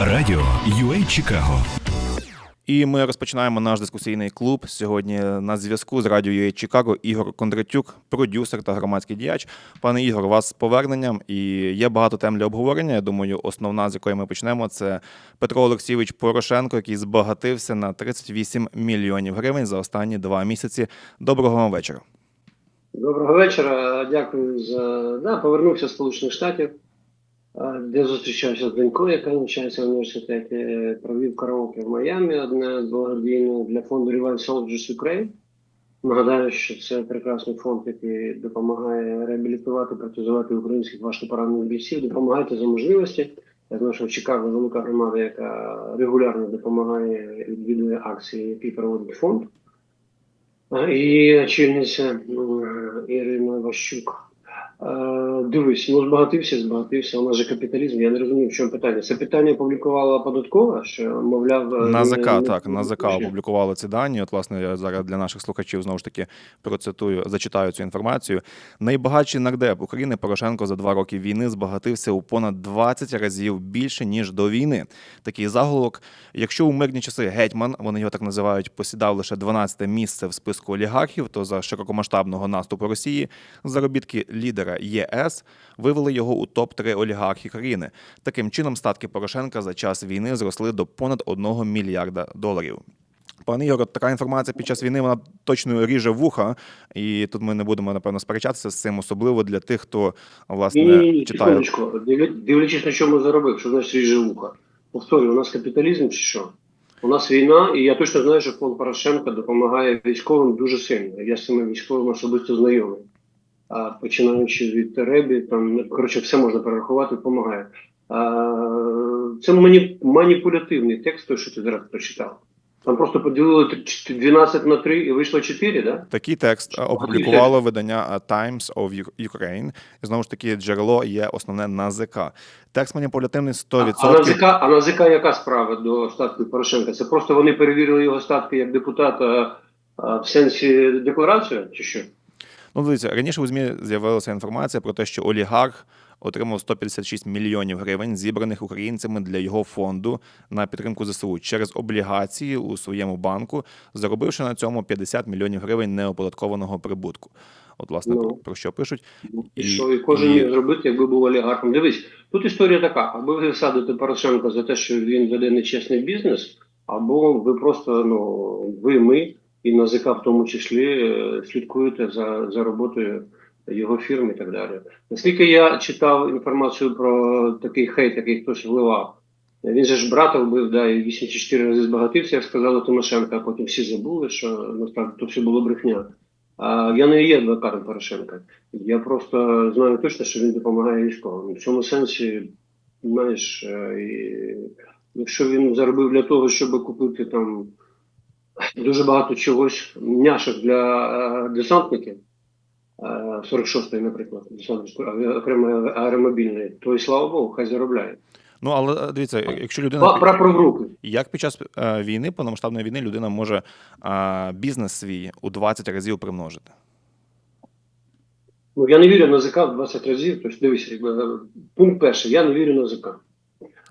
Радіо UA Чикаго І ми розпочинаємо наш дискусійний клуб. Сьогодні на зв'язку з радіо UA Чикаго Ігор Кондратюк, продюсер та громадський діяч. Пане Ігор, вас з поверненням. І є багато тем для обговорення. Я думаю, основна, з якої ми почнемо, це Петро Олексійович Порошенко, який збагатився на 38 мільйонів гривень за останні два місяці. Доброго вам вечора. Доброго вечора. Дякую за да, повернувся з Сполучених Штатів, де зустрічався з донькою, яка навчається в університеті. Провів караоке в Майамі, одне благодійне для фонду Revive Soldiers Ukraine. Нагадаю, що це прекрасний фонд, який допомагає реабілітувати, протезувати українських важкопоранених бійців. Допомагайте за можливості. Я знаю, що в Чикаго велика громада, яка регулярно допомагає відвідує акції, які проводить фонд. І очільниця Ірина Ващук. Е, Дивись, ну збагатився, збагатився. У нас же капіталізм. Я не розумію, в чому питання. Це питання опублікувала податкова, що мовляв е, На ЗК, не- так, на ЗК опублікували ці дані. От, власне, я зараз для наших слухачів знову ж таки процитую, зачитаю цю інформацію. Найбагатший нардеп України Порошенко за два роки війни збагатився у понад 20 разів більше ніж до війни. Такий заголовок. Якщо у мирні часи гетьман, вони його так називають, посідав лише 12 місце в списку олігархів, то за широкомасштабного наступу Росії заробітки лідера ЄС вивели його у топ 3 олігархів країни. Таким чином, статки Порошенка за час війни зросли до понад 1 мільярда доларів. Пане Ігор, така інформація під час війни вона точно ріже вуха, і тут ми не будемо напевно сперечатися з цим, особливо для тих, хто власне Ні, ні, ні, читає. Дивлячись на чому заробив, що значить ріже вуха. Повторюю, у нас капіталізм чи що? У нас війна, і я точно знаю, що фонд Порошенка допомагає військовим дуже сильно. Я з цими військовими особисто знайомий. Починаючи від Ребі, там коротше, все можна перерахувати, допомагає. Це мані, маніпулятивний текст, той, що ти зараз прочитав. Там просто поділили три- 12 на 3 і вийшло 4, да? Такий текст опублікувало видання Times of Ukraine. І знову ж таки, джерело є основне НАЗК. Текст маніпулятивний 100%. А, а, на ЗК, а на ЗК яка справа до статків Порошенка? Це просто вони перевірили його статки як депутата в сенсі декларацію, чи що? Ну, дивіться, раніше у ЗМІ з'явилася інформація про те, що олігарх отримав 156 мільйонів гривень, зібраних українцями для його фонду на підтримку ЗСУ через облігації у своєму банку, заробивши на цьому 50 мільйонів гривень неоподаткованого прибутку. От, власне, Ну. про, про що пишуть. І що і кожен і- зробити, якби був олігархом. Дивись, тут історія така: або ви садите Порошенка за те, що він веде нечесний бізнес, або ви просто ну ви, ми і НАЗК в тому числі е, слідкуєте за, за роботою його фірм і так далі. Наскільки я читав інформацію про такий хейт, який хтось вливав. Він же ж брата вбив, да, і 8 чи 4 рази збагатився, як сказала Тимошенко, а потім всі забули, що насправді то все було брехня. А я не є адвокатом Порошенка. Я просто знаю точно, що він допомагає військовим. В цьому сенсі, знаєш, е, якщо він заробив для того, щоб купити там дуже багато чогось, няшок для е, десантників, е, 46-ї, наприклад, десантницької окремої аеромобільної, то і слава Богу, хай заробляє. Ну, але е, дивіться, якщо людина Прапор в руки. Як під час е, війни, повномасштабної війни, людина може е, бізнес свій у 20 разів примножити? Ну, я не вірю на ЗК в 20 разів. Тобто, дивись, пункт перший, я не вірю на ЗК.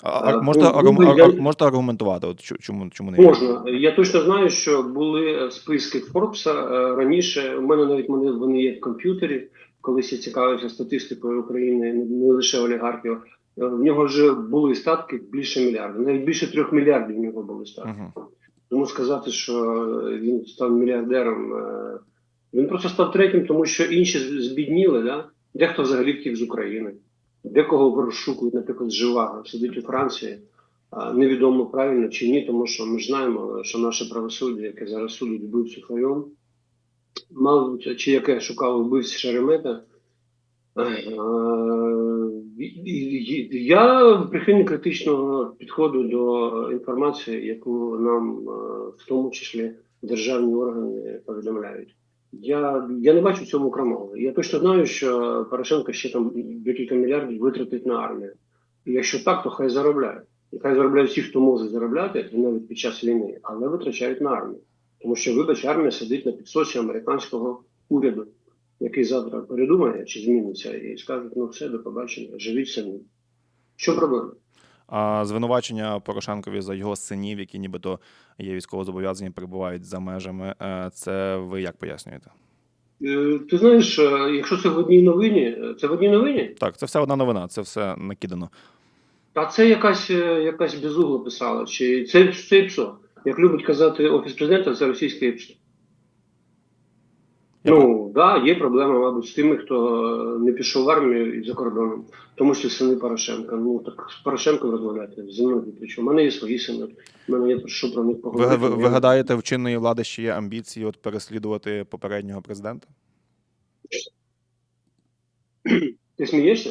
А, а, Е, можете, ну, аргум- ну, ар- я- можете аргументувати? От чому, чому не? Можна. Я точно знаю, що були списки Форбса е, раніше. У мене навіть вони, вони є в комп'ютері. Колись я цікавився статистикою України, не, лише олігархів. Е, В нього вже були статки більше мільярда. Навіть більше трьох мільярдів в нього були статки. Мгм. Тому сказати, що він став мільярдером. е, Він просто став третім, тому що інші збідніли, да? дехто взагалі втік з України, декого розшукують, наприклад, Живаго, сидить у Франції. Невідомо правильно чи ні, тому що ми знаємо, що наше правосуддя, яке зараз судить вбивцю Файон, мабуть, чи яке шукало вбивці Шеремета. Я прихильник критичного підходу до інформації, яку нам в тому числі державні органи повідомляють. Я, я не бачу в цьому крамоли. Я точно знаю, що Порошенко ще там декілька мільярдів витратить на армію. І якщо так, то хай заробляє. І хай заробляють всі, хто може заробляти, і навіть під час війни, але витрачають на армію. Тому що, вибач, армія сидить на підсоці американського уряду, який завтра передумає чи зміниться, і скаже, ну все, до побачення, живіть самі. Що проблема? А звинувачення Порошенкові за його синів, які нібито є військовозобов'язані, перебувають за межами. е, Це ви як пояснюєте? Е, Ти знаєш, е, якщо це в одній новині, це в одній новині, Так, це все одна новина, це все накидано. а це якась, якась безугла писала. Чи це, це ПСО. Як любить казати Офіс президента, це російське ПСО. Ну, так, да, є проблема, мабуть, з тими, хто е, не пішов в армію і за кордоном, тому що сини Порошенка. Ну так з Порошенком розмовляти, зі мною причому. У мене є свої сини, в мене є про що про них Ви, поговорити. ви, ви гадаєте, в чинної влади ще є амбіції от переслідувати попереднього президента? Ти смієшся?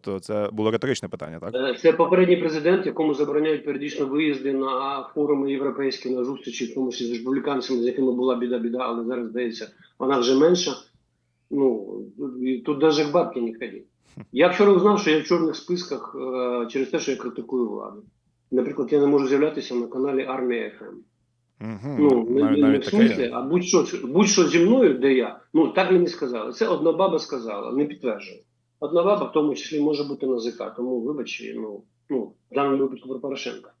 Тобто, це було риторичне питання, так? Е, Це попередній президент, якому забороняють періодично виїзди на форуми європейські, на зустрічі, в тому числі з республіканцями, з якими була біда-біда, але зараз здається, вона вже менша. Ну тут навіть к бабки не ходить. Я вчора узнав, що я в чорних списках е, через те, що я критикую владу. Наприклад, я не можу з'являтися на каналі Армія ФМ. Угу. Ну, не, навіть, не, навіть в смислі, а будь-що, будь-що зі мною, де я. Ну, так мені сказали. Це одна баба сказала, не підтверджую. Одна баба, в тому числі, може бути на ЗК, тому вибач, ну, ну, в даному випадку про Порошенка.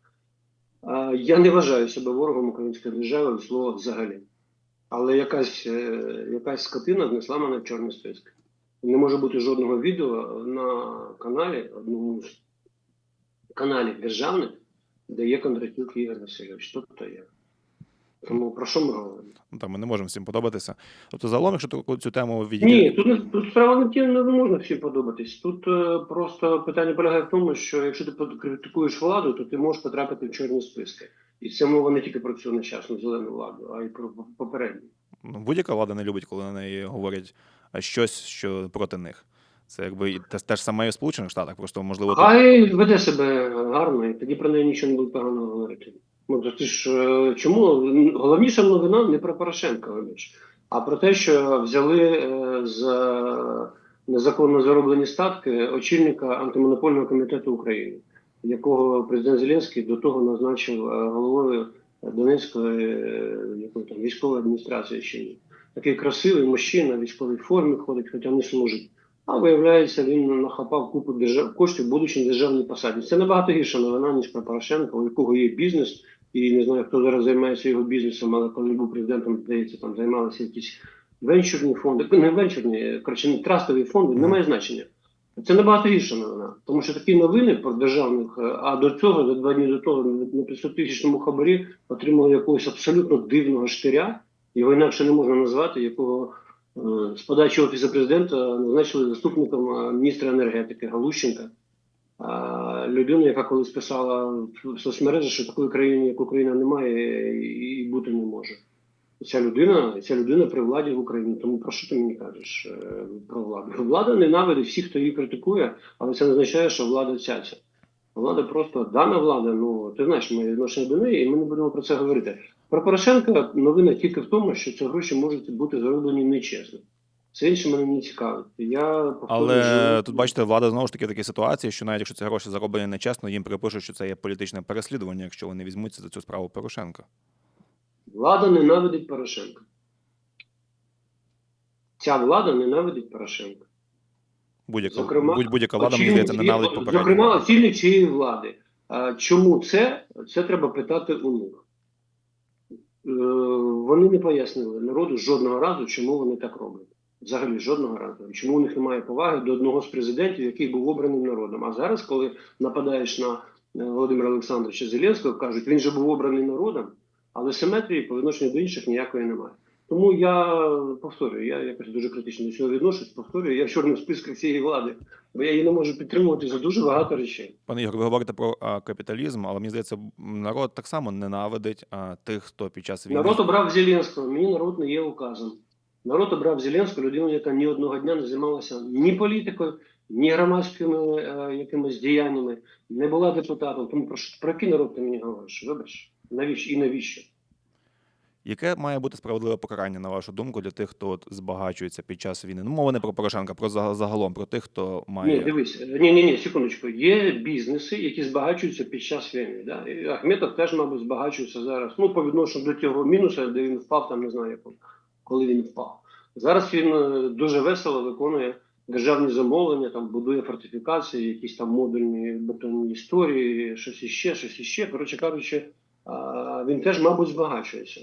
А, я не вважаю себе ворогом української держави від слова взагалі. Але якась, е, якась скотина внесла мене в чорний список. Не може бути жодного відео на каналі, одному з каналів державних, де є Кондратюк Ігор Васильович. Тобто я. Тому про що ми говоримо? Ну, там, ми не можемо всім подобатися. Тобто, загалом, якщо таку- цю тему відійти. Ні, тут, тут справа не в тім, не можна всім подобатись. Тут е, просто питання полягає в тому, що якщо ти критикуєш владу, то ти можеш потрапити в чорні списки. І це мова не тільки про цю нещасну зелену владу, а й про попередню. Ну, будь-яка влада не любить, коли на неї говорять щось, що проти них. Це якби і те, те ж саме і в Сполучених Штатах, просто можливо тут. Хай веде себе гарно, і тоді про неї нічого не буде поганого говорити. Ну, то ти ж е, чому головніша новина не про Порошенка, вибач, а про те, що взяли е, за незаконно зароблені статки очільника антимонопольного комітету України, якого президент Зеленський до того назначив е, головою Донецької якої там військової адміністрації ще ні. Такий красивий мужчина в військовій формі ходить, хоча не служить. А виявляється, він нахапав купу держав... коштів, будучи на державній посаді. Це набагато гірша новина, ніж про Порошенка, у якого є бізнес, і не знаю, хто зараз займається його бізнесом, але коли він був президентом, здається, там займалися якісь венчурні фонди, не венчурні, коротше, трастові фонди, не має значення. Це набагато гірша новина, тому що такі новини про державних, е, а до цього, за два дні до того, на 500 тисячному хабарі отримали якогось абсолютно дивного штиря, його інакше не можна назвати, якого е, з подачі офісу президента назначили заступником е, міністра енергетики Галущенка. Людину, яка колись писала в соцмережі, що такої країни, як Україна, немає і бути не може. Ця людина, ця людина при владі в Україні. Тому про що ти мені кажеш е, про владу? Влада ненавидить всіх, хто її критикує, але це не означає, що влада цяця. Влада просто дана влада. Ну ти знаєш, моє відношення до неї, і ми не будемо про це говорити. Про Порошенка новина тільки в тому, що ці гроші можуть бути зароблені нечесно. Це інше мене не цікавить. Я повторюю, Але живу- тут бачите, влада знову ж таки такі ситуації, що навіть якщо ці гроші зароблені нечесно, їм припишуть, що це є політичне переслідування, якщо вони візьмуться за цю справу Порошенка. Влада ненавидить Порошенка. Ця влада ненавидить Порошенка. Будь-яка Зокрема, будь, будь-яка влада, мені здається, ненавидить попередню. Зокрема, очільник цієї влади. Чому це? Це треба питати у них. Е, Вони не пояснили народу жодного разу, чому вони так роблять. Взагалі жодного разу. І Чому у них немає поваги до одного з президентів, який був обраним народом. А зараз, коли нападаєш на е, Володимира Олександровича Зеленського, кажуть, він же був обраний народом, але симетрії по відношенню до інших ніякої немає. Тому я повторюю, я якось дуже критично до цього відношусь, повторюю, я в чорному списку цієї влади, бо я її не можу підтримувати за дуже багато речей. Пане Ігор, ви говорите про а, капіталізм, але мені здається, народ так само ненавидить а, тих, хто під час війни. Народ обрав Зеленського, мені народ не є указом. Народ обрав Зеленського, людину, яка ні одного дня не займалася ні політикою, ні громадськими е, якимись діяннями, не була депутатом. Тому про, що- про який народ ти мені говориш? Вибач, навіщо і навіщо? Яке має бути справедливе покарання, на вашу думку, для тих, хто от збагачується під час війни? Ну, мова не про Порошенка, про за- загалом, про тих, хто має. Ні, дивись, ні, ні, ні, секундочку. Є бізнеси, які збагачуються під час війни. Да? І Ахметов теж, мабуть, збагачується зараз. Ну, по відношенню до цього мінуса, де він впав, там не знаю, як, коли він впав. Зараз він е, дуже весело виконує державні замовлення, там будує фортифікації, якісь там модульні бетонні історії, щось іще, щось іще. Коротше кажучи, він теж, мабуть, збагачується.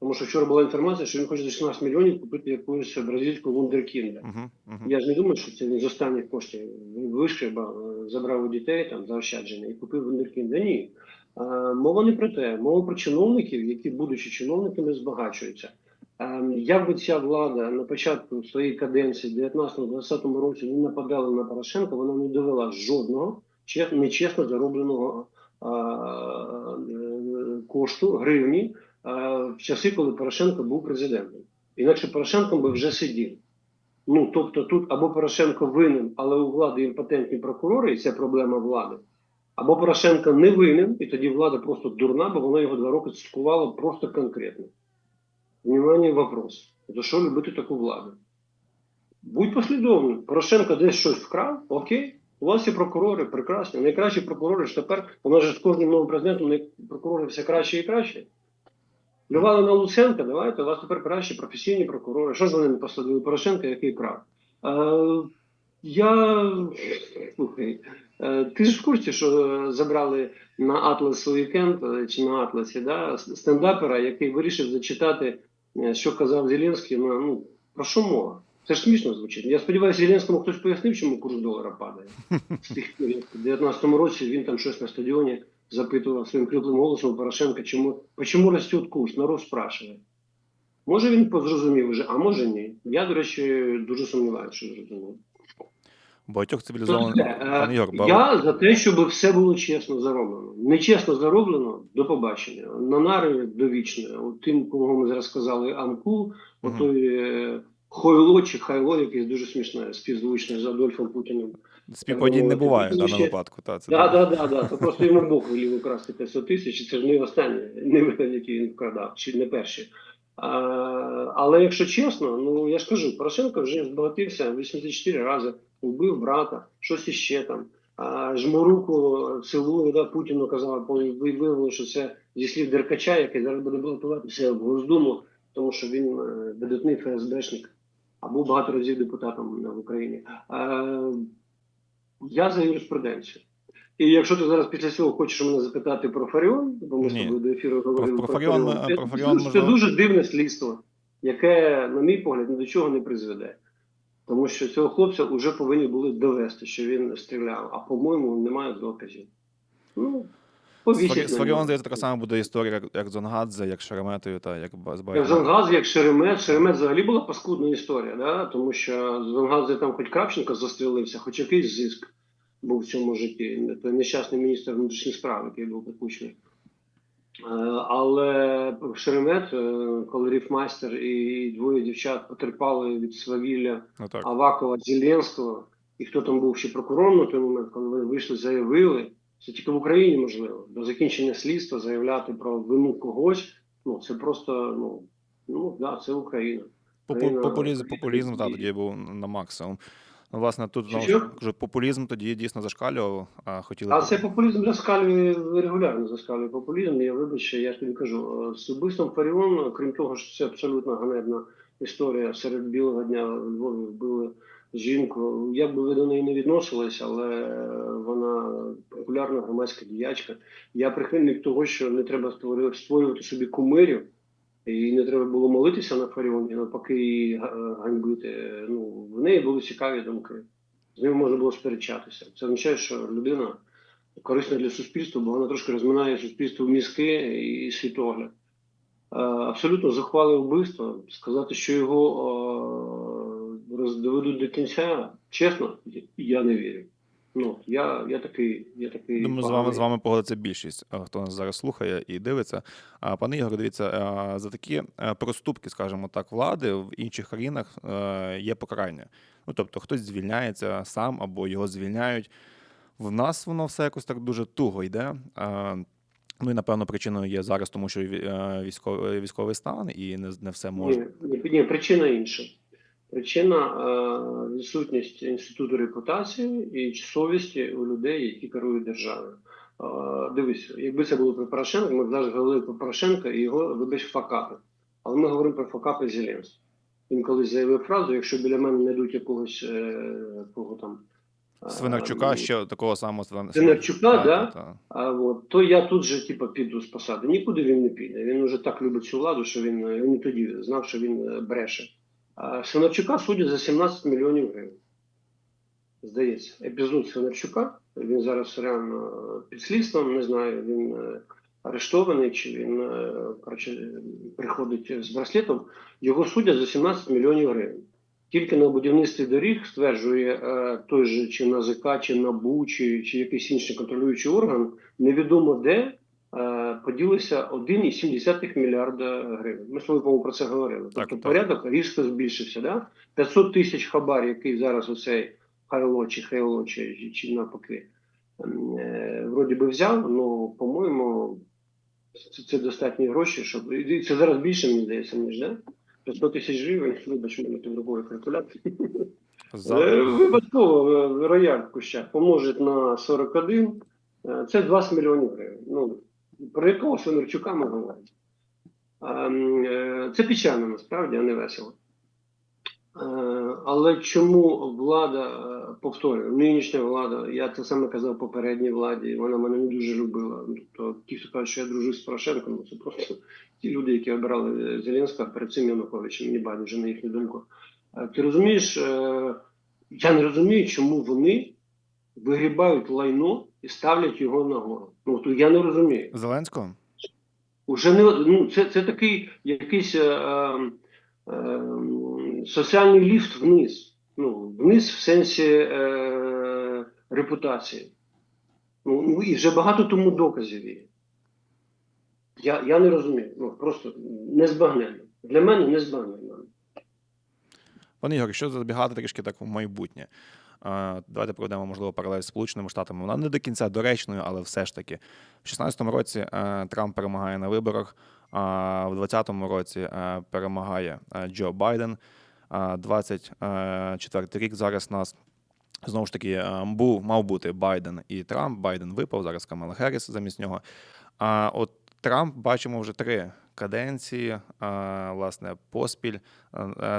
Тому що вчора була інформація, що він хоче за 16 мільйонів купити якусь бразильську вундеркінда. Угу, угу. Я ж не думаю, що це він з останніх коштів Він вишкреб, забрав у дітей там заощадження і купив вундеркінда. Ні. А, Мова не про те, мова про чиновників, які, будучи чиновниками, збагачуються. Як би ця влада на початку своєї каденції, в 19-20 році, не нападала на Порошенка, вона не довела жодного нечесно заробленого е, кошту гривні в часи, коли Порошенко був президентом. Інакше Порошенко би вже сидів. Ну тобто тут або Порошенко винен, але у влади імпотентні прокурори, і це проблема влади. Або Порошенко не винен, і тоді влада просто дурна, бо вона його два роки цькувала просто конкретно. Внимание, вопрос. За що любити таку владу? Будь послідовним. Порошенко десь щось вкрав, окей. У вас є прокурори, прекрасні. Найкращі прокурори ж тепер, у нас же з кожним новим президентом прокурори все краще і краще. Плювали на Луценка, давайте, у вас тепер кращі професійні прокурори. Що ж вони не посадили Порошенка, який крав? Е, я слухай, е, ти ж в курсі, що забрали на Атлас Вікенд е, чи на Атласі, да, стендапера, який вирішив зачитати, що казав Зеленський. на, Ну, про що мова? Це ж смішно звучить. Я сподіваюся, Зеленському хтось пояснив, чому курс долара падає. З тих пір, в 19-му році він там щось на стадіоні запитував своїм кріплим голосом Порошенка, чому, чому росте курс, народ спрашиває. Може він зрозумів вже, а може ні. Я, до речі, дуже сумніваюся, що зрозумів. Багатьох цивілізованих. е, Пане Ігор, я за те, щоб все було чесно зароблено. Нечесно зароблено до побачення. На нари довічне. От тим, кого ми зараз сказали, Амку, Мгм. отой е, Хойло чи Хайло, який дуже смішне, співзвучне з Адольфом Путіним. Співпадінь не буває в даному випадку. Та, це Так, так. так, так, так. Це просто йому Бог велів украсти 500 тисяч, і це ж не останнє, не який він вкрадав, чи не перші. Але якщо чесно, ну я ж кажу, Порошенко вже збагатився 84 рази, вбив брата, щось іще там. Жму руку, цілую, да, Путіну казав, ви виявили, що це зі слів Деркача, який зараз буде балотуватися в Госдуму, тому що він е, видатний ФСБшник, а був багато разів депутатом в Україні. А, я за юриспруденцію. І якщо ти зараз після цього хочеш мене запитати про Фаріон, бо ми з тобою до ефіру говорили про Фаріон ми- це, про Фаріон, це можливо. дуже дивне слідство, яке, на мій погляд, ні до чого не призведе. Тому що цього хлопця вже повинні були довести, що він стріляв, а по-моєму немає доказів. Ну, З повісять. З Фаріон, здається, така сама буде історія, як, як з як Шереметою, та як ба- з Як. Зангаз, як Шеремет. Шеремет взагалі була паскудна історія, да? тому що з Зангази там хоч Кравченко застрілився, хоч якийсь зиск був в цьому житті. Це нещасний міністр внутрішніх справ, який був прикучений. Е, Але Шеремет, е, коли Ріфмастер і двоє дівчат потерпали від свавілля Ну. Авакова, Зеленського, і хто там був ще прокурором на той момент, коли вони вийшли, заявили, це тільки в Україні можливо, до закінчення слідства заявляти про вину когось, ну це просто, ну, ну да, це Україна. Україна- Популізм, популізм та, тоді був на максимум. Ну, власне, тут знову ж кажу, популізм тоді дійсно зашкалював, а хотіли. А цей популізм заскалює регулярно заскалює популізм. Я вибачте, я ж тобі кажу, з убивством Фаріон, крім того, що це абсолютно ганебна історія. Серед білого дня в Львові вбили жінку. Як би ви до неї не відносились, але вона популярна громадська діячка. Я прихильник того, що не треба створювати собі кумирів. І не треба було молитися на Фаріон, і навпаки її ганьбити. Ну, в неї були цікаві думки. З ним можна було сперечатися. Це означає, що людина корисна для суспільства, бо вона трошки розминає суспільство в мізки і світогляд. Е, Абсолютно захвали вбивство. Сказати, що його е, доведуть до кінця, чесно, я не вірю. Ну, я, я такий, я такий. Думаю, з вами, з вами погодиться більшість, е, хто нас зараз слухає і дивиться. А пане Ігор, дивіться, е, за такі е, проступки, скажімо так, влади в інших країнах є покарання. Ну тобто, хтось звільняється сам або його звільняють. В нас воно все якось так дуже туго йде. Ну і напевно причиною є зараз, тому що військовий військовий стан і не, не все може. Ні, ні, причина інша. Причина е, відсутність інституту репутації і совісті у людей, які керують державою. Е, дивись, якби це було про Порошенка, ми б зараз говорили про Порошенка і його, вибач, факапи. Але ми говоримо про факапи Зеленського. Він колись заявив фразу: якщо біля мене знайдуть якогось е, кого там. Свинарчука ще такого самого Свин- Свинарчука, да? так. А от, то я тут же типу, піду з посади. Нікуди він не піде. Він уже так любить цю владу, що він, він і тоді знав, що він бреше. А судять за 17 мільйонів гривень. Здається, епізод Свинарчука. Він зараз реально під слідством, не знаю, він е, арештований чи він е, коротше, приходить з браслетом. Його судять за 17 мільйонів гривень. Тільки на будівництві доріг стверджує той же чи НАЗК, чи НАБУ, чи, чи якийсь інший контролюючий орган, невідомо де поділися 1,7 мільярда гривень. Ми з тобою, про це говорили. Так, тобто так. порядок різко збільшився. Да? 500 тисяч хабар, який зараз оцей Хайло чи Хайло, чи, чи навпаки, ем, е, вроді би взяв, ну, по-моєму, це, це достатні гроші, щоб. і Це зараз більше, мені здається, ніж, да? 500 тисяч гривень, вибач, мене тут рукою калькулятор. За- Е, Випадково е, рояль в кущах помножить на 41, е, це 20 мільйонів гривень. Ну, про якого Свинарчука ми говоримо? Е, Це печально насправді, а не весело. Е, Але чому влада, е, повторюю, нинішня влада, я це саме казав попередній владі, вона мене не дуже любила. Тобто ті, хто кажуть, що я дружу з Порошенком, ну, це просто ті люди, які обирали Зеленського перед цим Януковичем, мені байдуже на їхню думку. Е, Ти розумієш, е, я не розумію, чому вони вигрібають лайно і ставлять його нагору. Ну, то я не розумію. Зеленського? Уже не ну, це, це такий якийсь е, е, е, соціальний ліфт вниз. Ну, вниз в сенсі е, репутації. Ну, ну, і вже багато тому доказів є. Я, я не розумію. Ну, просто незбагненно. Для мене незбагненно. Пане Ігор, якщо забігати трішки так в майбутнє, давайте проведемо, можливо, паралель з Сполученими Штатами. Вона не до кінця доречною, але все ж таки. В 16-му році е, Трамп перемагає на виборах, а в 20-му році е, перемагає е, Джо Байден. А 24 рік зараз нас. Знову ж таки, був, мав бути Байден і Трамп. Байден випав, зараз Камала Херріс замість нього. А от Трамп бачимо вже три каденції, власне, поспіль,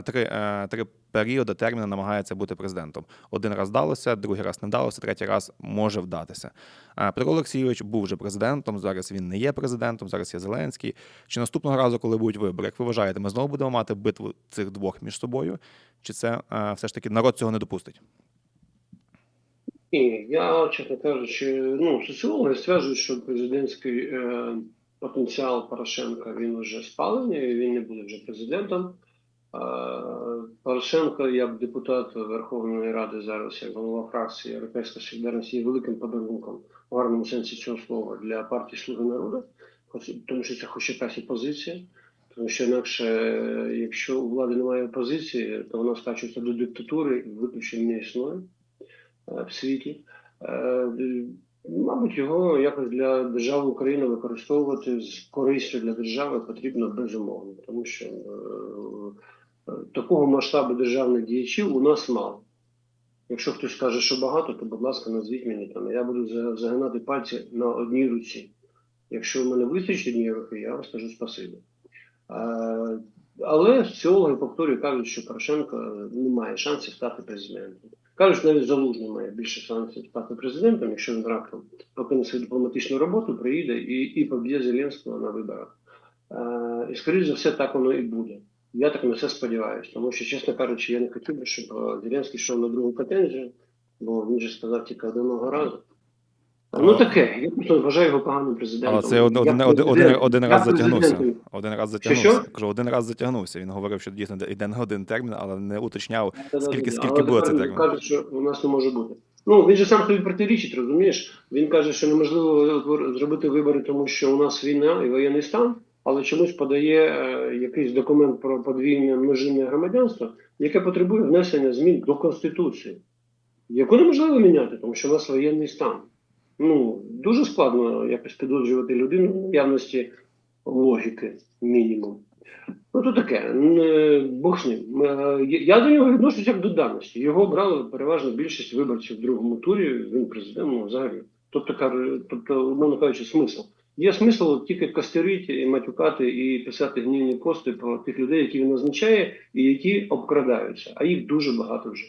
три, три періоди терміни намагається бути президентом. Один раз вдалося, другий раз не вдалося, третій раз може вдатися. Петро Олексійович був вже президентом. Зараз він не є президентом, зараз є Зеленський. Чи наступного разу, коли будуть вибори, як ви вважаєте, ми знову будемо мати битву цих двох між собою? Чи це все ж таки народ цього не допустить? Ні, я, чесно кажучи, ну, соціологи стверджують, що президентський е, потенціал Порошенка він вже спалений, він не буде вже президентом. Е, Порошенко, як депутат Верховної Ради зараз, як голова фракції Європейська Солідарність, є великим подарунком в гарному сенсі цього слова для партії Слуги народу, тому що це хоч якась позиція. Тому що інакше, якщо у влади немає опозиції, то вона скачується до диктатури і виключень не існує е, в світі. Е, Мабуть, його якось для держави України використовувати з користю для держави потрібно безумовно, тому що такого масштабу державних діячів у нас мало. Якщо хтось каже, що багато, то будь ласка, назвіть мені там. Я буду загинати пальці на одній руці. Якщо в мене вистачить однієї руки, я вам скажу спасибі. Е, Але соціологи, повторюю, кажуть, що Порошенко не має шансів стати президентом. Кажуть, навіть Залужний має більше шансів стати президентом, якщо він раптом покине свою дипломатичну роботу, приїде і, і поб'є Зеленського на виборах. Е, і, скоріш за все, так воно і буде. Я так на це сподіваюся, тому що, чесно кажучи, я не хотів би, щоб е, Зеленський йшов на другу катензію, бо він же сказав тільки одного разу. Ну таке, я просто вважаю його поганим президентом. Але це один, один, один, один, один раз затягнувся. Один раз затягнувся. що? Кажу, один раз затягнувся. Він говорив, що дійсно йде на один термін, але не уточняв, скільки, скільки було цей термін. Кажуть, що у нас не може бути. Ну він же сам собі протирічить, розумієш? Він каже, що неможливо зробити вибори, тому що у нас війна і воєнний стан, але чомусь подає е, якийсь документ про подвійне множинне громадянство, яке потребує внесення змін до конституції, яку неможливо міняти, тому що у нас воєнний стан. Ну дуже складно якось підозрювати людину в наявності логіки мінімум. Ну, то таке, е, Бог з ним. Е, я- до нього відношусь як до даності. Його обрали переважно більшість виборців в другому турі, він президент, ну, взагалі. Тобто, тобто, умовно кажучи, смисл. Є смисл тільки костерити, і матюкати і писати гнівні пости про тих людей, які він назначає, і які обкрадаються. А їх дуже багато вже.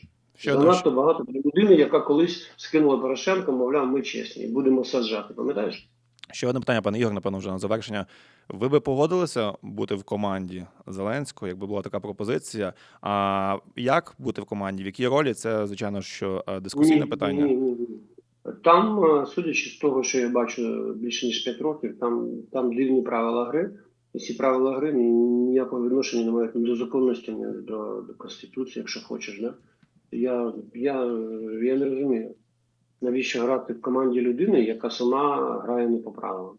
Одне, Занадто багато для людини, яка колись скинула Порошенко, мовляв, ми чесні, будемо саджати. Пам'ятаєш? ще одне питання, пане Ігор, напевно, вже на завершення. Ви би погодилися бути в команді Зеленського, якби була така пропозиція? А як бути в команді? В якій ролі? Це, звичайно, що е, дискусійне Ні, питання. Ні, ні, ні. Там, е, судячи з того, що я бачу більше ніж 5 років, там, там дивні правила гри. І ці правила гри ніякого відношення не мають до законності, ні до, до Конституції, якщо хочеш. Да? Я, я, я не розумію, навіщо грати в команді людини, яка сама грає не по правилам.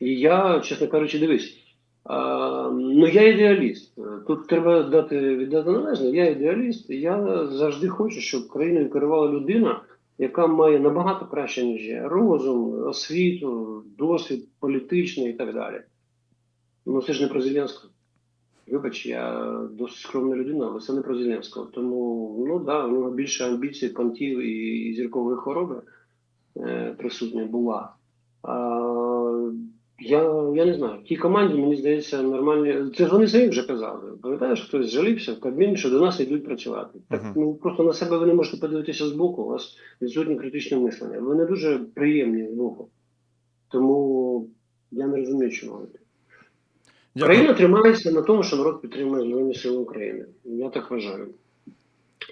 І я, чесно кажучи, дивись. А, ну, я ідеаліст. Тут треба дати віддати належне. Я ідеаліст, я завжди хочу, щоб країною керувала людина, яка має набагато краще, ніж я. Розум, освіту, досвід політичний і так далі. Ну, це ж не про Зеленського. Вибач, я досить скромна людина, але це не про Зеленського. Тому, ну да, у нього більше амбіцій, понтів і, зіркової хвороби е, присутня була. А, я, я не знаю. В тій команді, мені здається, нормальні. Це ж вони самі вже казали. Пам'ятаєш, хтось жалівся в Кабміні, що до нас йдуть працювати. Так ну просто на себе ви не можете подивитися збоку, у вас відсутнє критичне мислення. Ви не дуже приємні збоку. Тому я не розумію, чому. Дякую. Країна тримається на тому, що народ підтримує Збройні Сили України. Я так вважаю.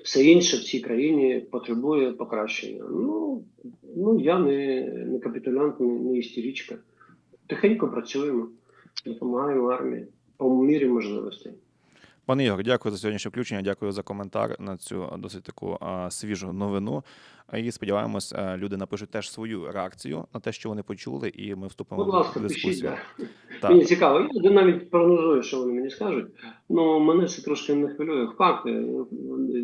Все інше в цій країні потребує покращення. Ну, ну я не, не капітулянт, не, істеричка. Тихенько працюємо, допомагаємо армії по мірі можливостей. Пане Ігор, дякую за сьогоднішнє включення. Дякую за коментар на цю досить таку а, свіжу новину. І сподіваємось, а, люди напишуть теж свою реакцію на те, що вони почули, і ми вступимо Будь ласка, в пишіть. дискусію. Да. Так. Мені цікаво, я навіть прогнозую, що вони мені скажуть. Ну мене це трошки не хвилює. Факти,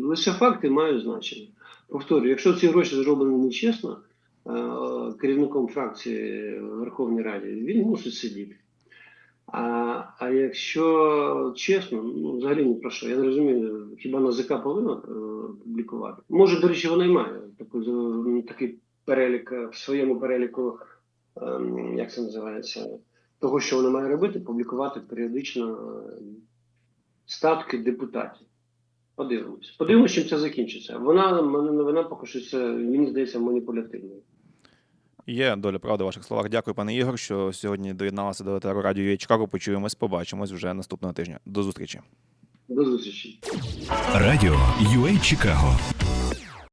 лише факти мають значення. Повторюю, якщо ці гроші зроблені нечесно, е, керівником фракції в Верховній Раді, він мусить сидіти. А, а якщо чесно, ну взагалі не про що. Я не розумію, хіба НАЗК повинна е, публікувати? Може, до речі, вона й має таку, такий перелік е, в своєму переліку, ем, як це називається, того, що вона має робити, публікувати періодично е, статки депутатів. Подивимось. Подивимось, чим це закінчиться. Вона мене новина поки що це, мені здається, маніпулятивною. Є доля правди в ваших словах. Дякую, пане Ігор, що сьогодні доєдналися до етеру радіо Чикаго. Почуємось, побачимось вже наступного тижня. До зустрічі. До зустрічі. Радіо UA Чикаго